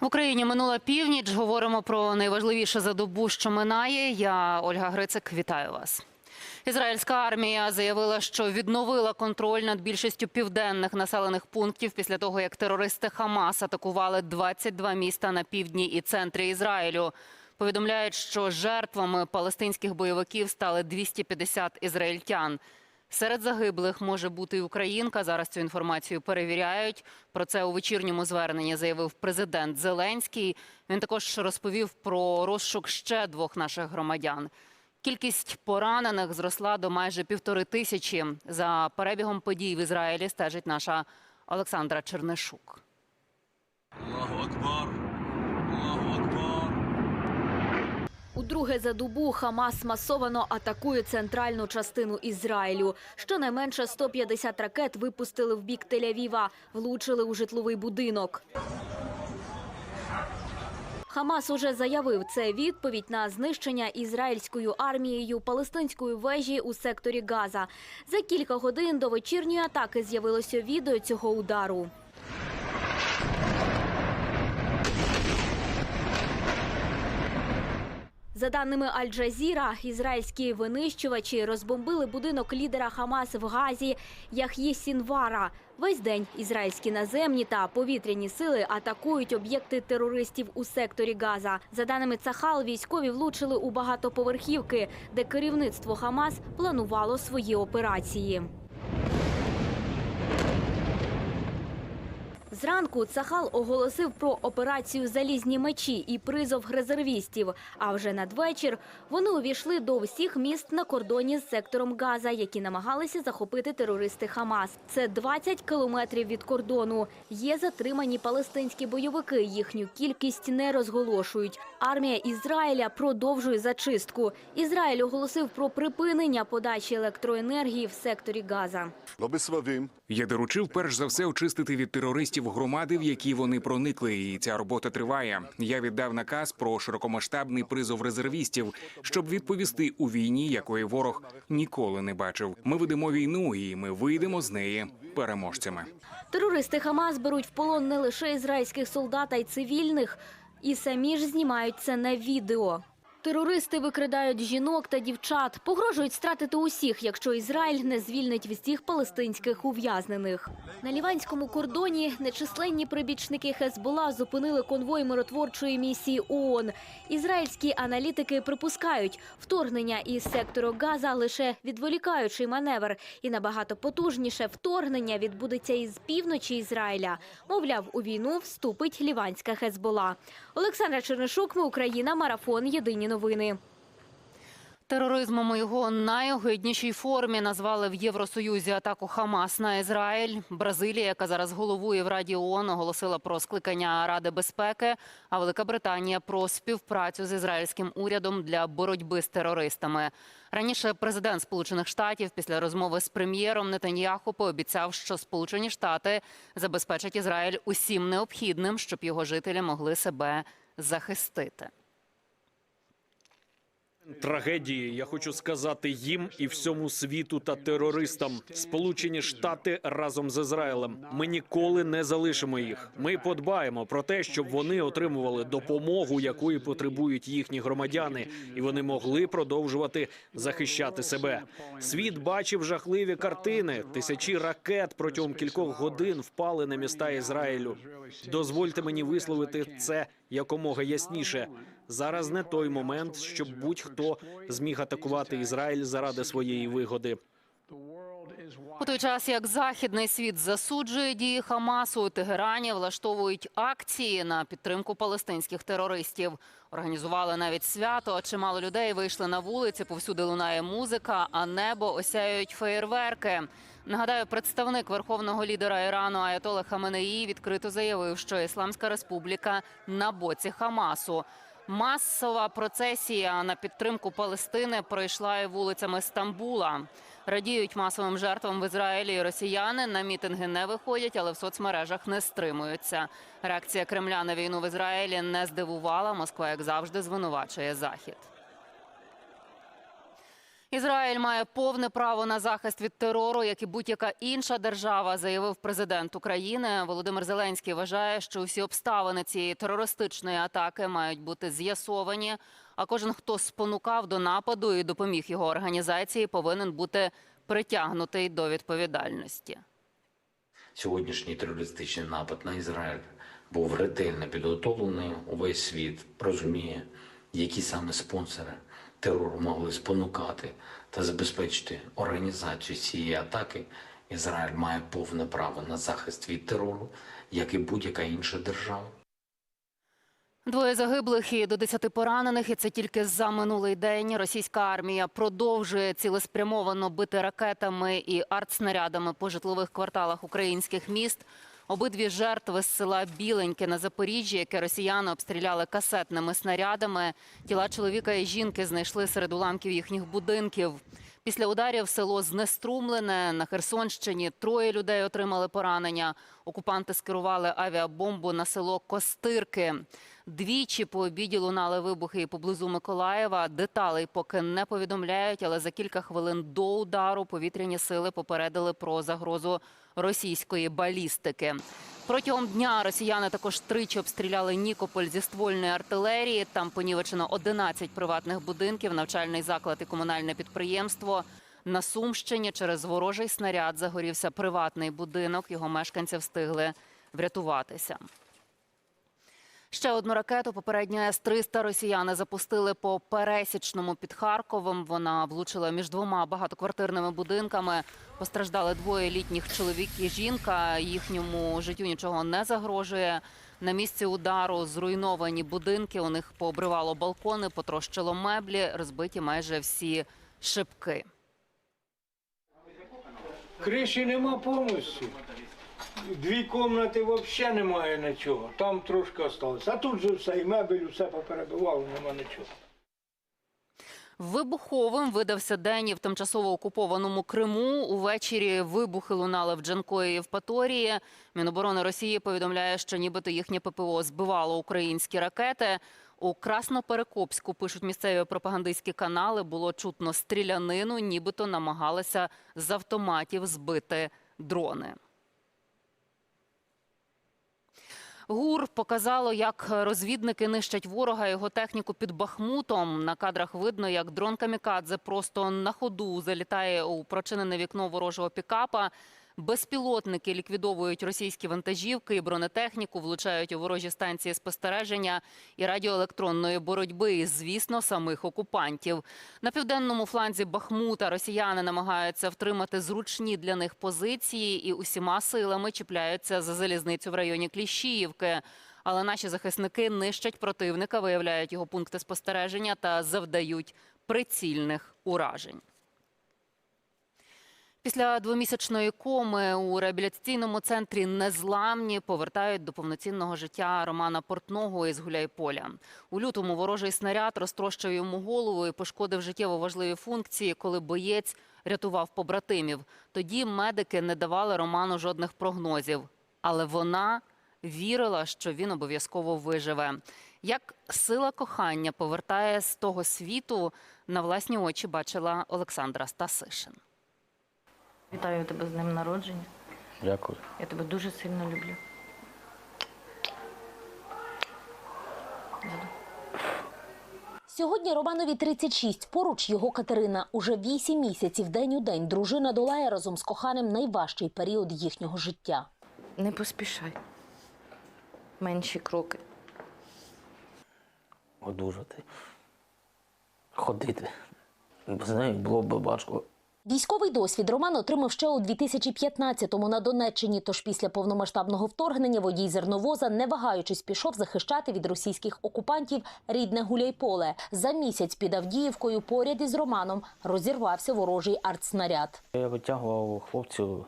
В Україні минула північ. Говоримо про найважливіше за добу, що минає. Я Ольга Грицик. Вітаю вас. Ізраїльська армія заявила, що відновила контроль над більшістю південних населених пунктів після того, як терористи Хамас атакували 22 міста на півдні і центрі Ізраїлю. Повідомляють, що жертвами палестинських бойовиків стали 250 ізраїльтян. Серед загиблих може бути і українка. Зараз цю інформацію перевіряють. Про це у вечірньому зверненні заявив президент Зеленський. Він також розповів про розшук ще двох наших громадян. Кількість поранених зросла до майже півтори тисячі. За перебігом подій в Ізраїлі стежить наша Олександра Чернишук. Аллаху Акбар! Аллаху Акбар! Удруге за добу Хамас масовано атакує центральну частину Ізраїлю. Щонайменше 150 ракет випустили в бік Тель-Авіва, влучили у житловий будинок. Хамас уже заявив, це відповідь на знищення ізраїльською армією палестинської вежі у секторі Газа. За кілька годин до вечірньої атаки з'явилося відео цього удару. За даними Аль-Джазіра, ізраїльські винищувачі розбомбили будинок лідера Хамас в Газі Яхї Сінвара. Весь день ізраїльські наземні та повітряні сили атакують об'єкти терористів у секторі Газа. За даними Цахал, військові влучили у багатоповерхівки, де керівництво Хамас планувало свої операції. Зранку Цахал оголосив про операцію Залізні мечі і призов резервістів. А вже надвечір вони увійшли до всіх міст на кордоні з сектором Газа, які намагалися захопити терористи Хамас. Це 20 кілометрів від кордону. Є затримані палестинські бойовики. Їхню кількість не розголошують. Армія Ізраїля продовжує зачистку. Ізраїль оголосив про припинення подачі електроенергії в секторі Газа. Я доручив перш за все очистити від терористів громади, в які вони проникли, і ця робота триває. Я віддав наказ про широкомасштабний призов резервістів, щоб відповісти у війні, якої ворог ніколи не бачив. Ми ведемо війну, і ми вийдемо з неї переможцями. Терористи Хамас беруть в полон не лише ізраїльських солдат, а й цивільних, і самі ж знімають це на відео. Терористи викрадають жінок та дівчат, погрожують стратити усіх, якщо Ізраїль не звільнить всіх палестинських ув'язнених. На ліванському кордоні нечисленні прибічники Хезбола зупинили конвой миротворчої місії ООН. Ізраїльські аналітики припускають, вторгнення із сектору Газа лише відволікаючий маневр, і набагато потужніше вторгнення відбудеться із півночі Ізраїля. Мовляв, у війну вступить ліванська Хезбола. Олександра Чернишук, Україна, марафон. Єдині новини. Тероризмом у його найогиднішій формі назвали в Євросоюзі атаку Хамас на Ізраїль. Бразилія, яка зараз головує в Раді ООН, оголосила про скликання Ради безпеки. А Велика Британія про співпрацю з ізраїльським урядом для боротьби з терористами. Раніше президент Сполучених Штатів після розмови з прем'єром Нетаньяху пообіцяв, що Сполучені Штати забезпечать Ізраїль усім необхідним, щоб його жителі могли себе захистити. Трагедії, я хочу сказати їм і всьому світу та терористам. Сполучені Штати разом з Ізраїлем. Ми ніколи не залишимо їх. Ми подбаємо про те, щоб вони отримували допомогу, якої потребують їхні громадяни, і вони могли продовжувати захищати себе. Світ бачив жахливі картини. Тисячі ракет протягом кількох годин впали на міста Ізраїлю. Дозвольте мені висловити це якомога ясніше. Зараз не той момент, щоб будь-хто зміг атакувати Ізраїль заради своєї вигоди. У той час, як західний світ засуджує дії Хамасу, у Тегерані влаштовують акції на підтримку палестинських терористів. Організували навіть свято. Чимало людей вийшли на вулиці. Повсюди лунає музика, а небо осяють феєрверки. Нагадаю, представник верховного лідера Ірану Аятолlah Хаменеї відкрито заявив, що Ісламська Республіка на боці Хамасу. Масова процесія на підтримку Палестини пройшла і вулицями Стамбула. Радіють масовим жертвам в Ізраїлі і росіяни. На мітинги не виходять, але в соцмережах не стримуються. Реакція Кремля на війну в Ізраїлі не здивувала. Москва, як завжди, звинувачує Захід. Ізраїль має повне право на захист від терору, як і будь-яка інша держава, заявив президент України. Володимир Зеленський вважає, що усі обставини цієї терористичної атаки мають бути з'ясовані. А кожен, хто спонукав до нападу і допоміг його організації, повинен бути притягнутий до відповідальності. Сьогоднішній терористичний напад на Ізраїль був ретельно підготовлений. Увесь світ розуміє, які саме спонсори терору могли спонукати та забезпечити організацію цієї атаки. Ізраїль має повне право на захист від терору, як і будь-яка інша держава. Двоє загиблих і до десяти поранених. І це тільки за минулий день. Російська армія продовжує цілеспрямовано бити ракетами і артснарядами по житлових кварталах українських міст. Обидві жертви з села Біленьке на Запоріжжі, яке росіяни обстріляли касетними снарядами. Тіла чоловіка і жінки знайшли серед уламків їхніх будинків. Після ударів село знеструмлене на Херсонщині. Троє людей отримали поранення. Окупанти скерували авіабомбу на село Костирки. Двічі по обіді лунали вибухи і поблизу Миколаєва. Деталей поки не повідомляють, але за кілька хвилин до удару повітряні сили попередили про загрозу російської балістики. Протягом дня росіяни також тричі обстріляли Нікополь зі ствольної артилерії. Там понівечено 11 приватних будинків, навчальний заклад і комунальне підприємство. На Сумщині через ворожий снаряд загорівся приватний будинок. Його мешканці встигли врятуватися. Ще одну ракету попередньо С-300 росіяни запустили по пересічному під Харковом. Вона влучила між двома багатоквартирними будинками. Постраждали двоє літніх чоловік і жінка. Їхньому життю нічого не загрожує. На місці удару зруйновані будинки. У них пообривало балкони, потрощило меблі, розбиті майже всі шибки. Криші нема повністю. Дві кімнати взагалі немає нічого. Там трошки осталось. А тут же все, і мебель, все поперебивало, нема нічого. Вибуховим видався день в тимчасово окупованому Криму. Увечері вибухи лунали в Джанкої і Євпаторії. Міноборони Росії повідомляє, що нібито їхнє ППО збивало українські ракети. У Красноперекопську пишуть місцеві пропагандистські канали. Було чутно стрілянину, нібито намагалися з автоматів збити дрони. ГУР показало, як розвідники нищать ворога його техніку під Бахмутом. На кадрах видно, як дрон Камікадзе просто на ходу залітає у прочинене вікно ворожого пікапа. Безпілотники ліквідовують російські вантажівки і бронетехніку, влучають у ворожі станції спостереження і радіоелектронної боротьби, і, звісно, самих окупантів. На південному фланзі Бахмута росіяни намагаються втримати зручні для них позиції і усіма силами чіпляються за залізницю в районі Кліщіївки. Але наші захисники нищать противника, виявляють його пункти спостереження та завдають прицільних уражень. Після двомісячної коми у реабілітаційному центрі незламні повертають до повноцінного життя Романа Портного із Гуляйполя. У лютому ворожий снаряд розтрощив йому голову і пошкодив життєво важливі функції, коли боєць рятував побратимів. Тоді медики не давали Роману жодних прогнозів, але вона вірила, що він обов'язково виживе. Як сила кохання повертає з того світу, на власні очі бачила Олександра Стасишин. Вітаю тебе з днем народження. Дякую. Я тебе дуже сильно люблю. Сьогодні Романові 36. Поруч його Катерина. Уже 8 місяців день у день дружина долає разом з коханим найважчий період їхнього життя. Не поспішай. Менші кроки. одужати, ходити. Без неї було б важко. Військовий досвід Роман отримав ще у 2015-му на Донеччині. Тож після повномасштабного вторгнення водій зерновоза, не вагаючись, пішов захищати від російських окупантів рідне Гуляйполе. За місяць під Авдіївкою поряд із Романом розірвався ворожий артснаряд. Я витягував хлопців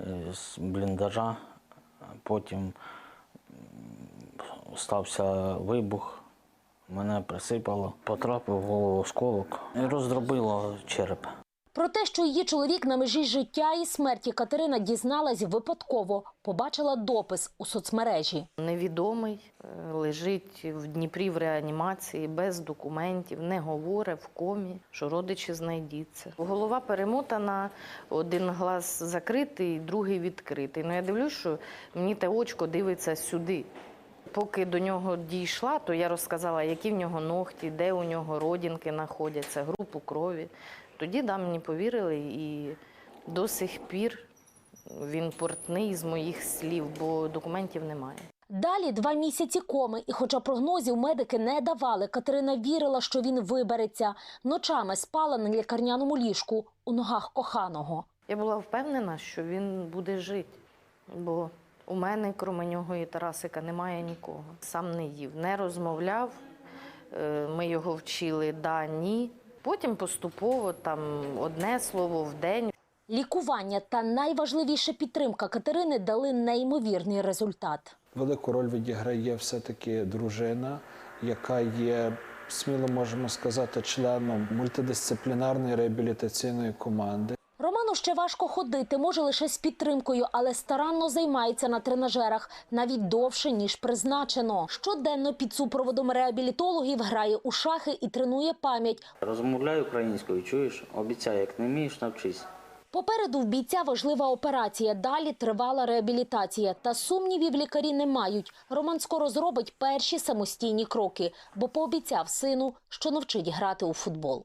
е, з бліндажа, потім стався вибух, мене присипало, потрапив в голову осколок і роздробило череп. Про те, що її чоловік на межі життя і смерті Катерина дізналась випадково, побачила допис у соцмережі. Невідомий е, лежить в Дніпрі в реанімації без документів, не говорить в комі, що родичі знайдіться. Голова перемотана, один глаз закритий, другий відкритий. Ну я дивлюсь, що мені те очко дивиться сюди. Поки до нього дійшла, то я розказала, які в нього ногті, де у нього родинки знаходяться, групу крові. Тоді да, мені повірили, і до сих пір він портний з моїх слів, бо документів немає. Далі два місяці коми, і хоча прогнозів медики не давали, Катерина вірила, що він вибереться. Ночами спала на лікарняному ліжку у ногах коханого. Я була впевнена, що він буде жити, бо у мене, крім нього і Тарасика, немає нікого. Сам не їв, не розмовляв. Е, Ми його вчили да, ні. Потім поступово там одне слово в день. Лікування та найважливіша підтримка Катерини дали неймовірний результат. Велику роль відіграє все-таки дружина, яка є, сміло можемо сказати, членом мультидисциплінарної реабілітаційної команди. Роману ще важко ходити, може лише з підтримкою, але старанно займається на тренажерах навіть довше ніж призначено. Щоденно під супроводом реабілітологів грає у шахи і тренує пам'ять. Розмовляй українською, чуєш? Обіцяю, як не вмієш, навчись. Попереду в бійця важлива операція. Далі тривала реабілітація. Та сумнівів лікарі не мають. Роман скоро зробить перші самостійні кроки, бо пообіцяв сину, що навчить грати у футбол.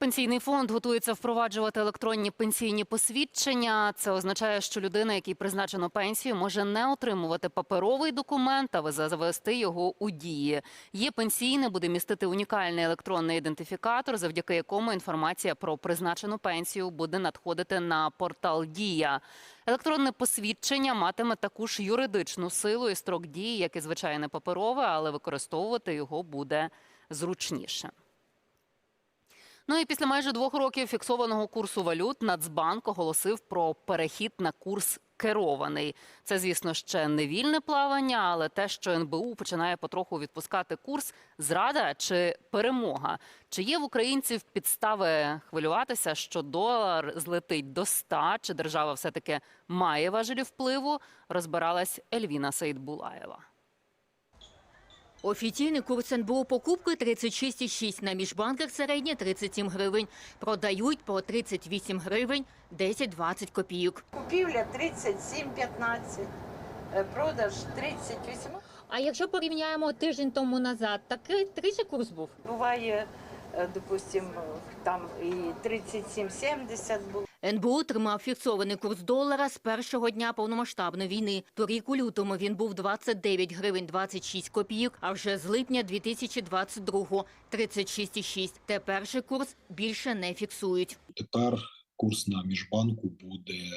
Пенсійний фонд готується впроваджувати електронні пенсійні посвідчення. Це означає, що людина, якій призначено пенсію, може не отримувати паперовий документ, а завести його у дії. Є пенсійне буде містити унікальний електронний ідентифікатор, завдяки якому інформація про призначену пенсію буде надходити на портал Дія. Електронне посвідчення матиме таку ж юридичну силу і строк дії, як і звичайне паперове, але використовувати його буде зручніше. Ну і після майже двох років фіксованого курсу валют Нацбанк оголосив про перехід на курс керований. Це, звісно, ще не вільне плавання, але те, що НБУ починає потроху відпускати курс, зрада чи перемога. Чи є в українців підстави хвилюватися, що долар злетить до 100, чи держава все-таки має важелі впливу? Розбиралась Ельвіна Сейдбулаєва. Офіційний курс НБУ покупки 36,6, на міжбанках середня 37 гривень. Продають по 38 гривень 10-20 копійок. Купівля 37,15, е, продаж 38. А якщо порівняємо тиждень тому назад, такий тричі курс був. Буває, е, допустим, там і 37,70 було. НБУ тримав фіксований курс долара з першого дня повномасштабної війни. Торік у лютому він був 29 гривень 26 копійок, а вже з липня 2022 – 36,6. Тепер же курс більше не фіксують. Тепер курс на міжбанку буде е,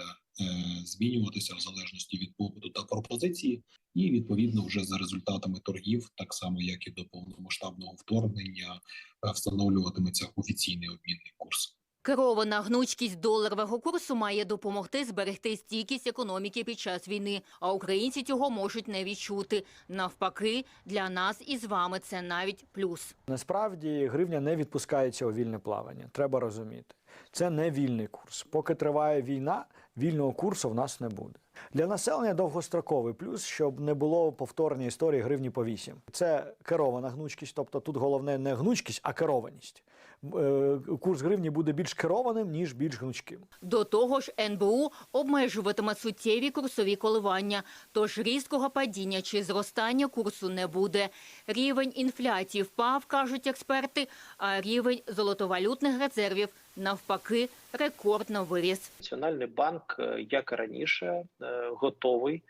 змінюватися в залежності від попиту та пропозиції, і відповідно вже за результатами торгів, так само як і до повномасштабного вторгнення, е, встановлюватиметься офіційний обмінний курс. Керована гнучкість доларового курсу має допомогти зберегти стійкість економіки під час війни, а українці цього можуть не відчути. Навпаки, для нас із вами це навіть плюс. Насправді гривня не відпускається у вільне плавання. Треба розуміти. Це не вільний курс. Поки триває війна, вільного курсу в нас не буде. Для населення довгостроковий плюс, щоб не було повторної історії гривні по 8. Це керована гнучкість, тобто тут головне не гнучкість, а керованість. Е, Курс гривні буде більш керованим, ніж більш гнучким. До того ж, НБУ обмежуватиме суттєві курсові коливання, тож різкого падіння чи зростання курсу не буде. Рівень інфляції впав, кажуть експерти, а рівень золотовалютних резервів навпаки рекордно виріс. Національний банк, е, як і раніше, е, готовий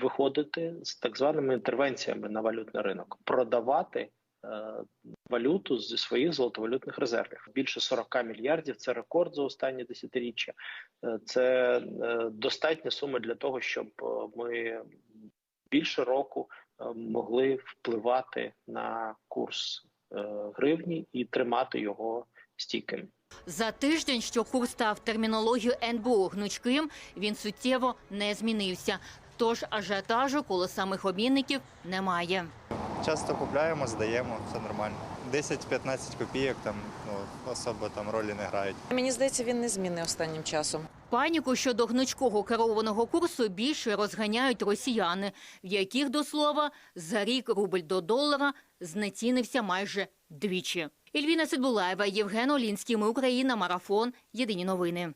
виходити з так званими інтервенціями на валютний ринок, продавати валюту зі своїх золотовалютних резервів. Більше 40 мільярдів це рекорд за останні десятиріччя. Е, Це е, достатня сума для того, щоб е, ми більше року е, могли впливати на курс е, гривні і тримати його стійким. За тиждень, що курс став термінологію НБУ гнучким, він суттєво не змінився. Тож ажіотажу коло самих обмінників немає. Часто купляємо, здаємо, все нормально. 10-15 копійок там ну, особо там ролі не грають. Мені здається, він не змінний останнім часом. Паніку щодо гнучкого керованого курсу більше розганяють росіяни, в яких, до слова, за рік рубль до долара знецінився майже двічі. Ільвіна Сидбулаєва, Євген Олінський. Ми Україна. Марафон. Єдині новини.